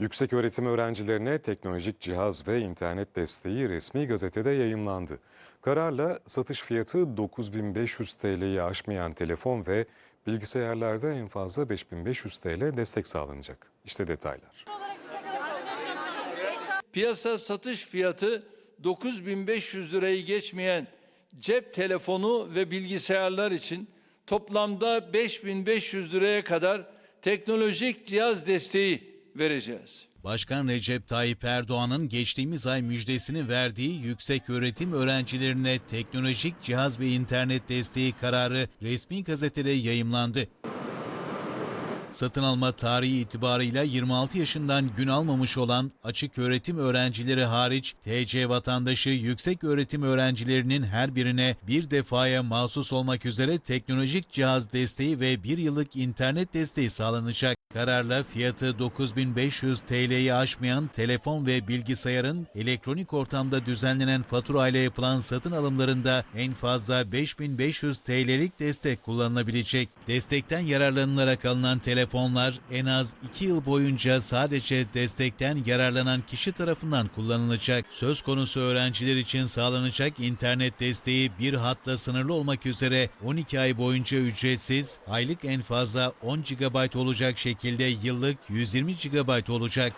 Yüksek öğretim öğrencilerine teknolojik cihaz ve internet desteği resmi gazetede yayımlandı. Kararla satış fiyatı 9500 TL'yi aşmayan telefon ve bilgisayarlarda en fazla 5500 TL destek sağlanacak. İşte detaylar. Piyasa satış fiyatı 9500 lirayı geçmeyen cep telefonu ve bilgisayarlar için toplamda 5500 liraya kadar teknolojik cihaz desteği vereceğiz. Başkan Recep Tayyip Erdoğan'ın geçtiğimiz ay müjdesini verdiği yüksek öğretim öğrencilerine teknolojik cihaz ve internet desteği kararı resmi gazetede yayımlandı. Satın alma tarihi itibarıyla 26 yaşından gün almamış olan açık öğretim öğrencileri hariç TC vatandaşı yüksek öğretim öğrencilerinin her birine bir defaya mahsus olmak üzere teknolojik cihaz desteği ve bir yıllık internet desteği sağlanacak. Kararla fiyatı 9500 TL'yi aşmayan telefon ve bilgisayarın elektronik ortamda düzenlenen fatura ile yapılan satın alımlarında en fazla 5500 TL'lik destek kullanılabilecek. Destekten yararlanılarak alınan telefonlar en az 2 yıl boyunca sadece destekten yararlanan kişi tarafından kullanılacak. Söz konusu öğrenciler için sağlanacak internet desteği bir hatla sınırlı olmak üzere 12 ay boyunca ücretsiz, aylık en fazla 10 GB olacak şekilde yıllık 120 GB olacak.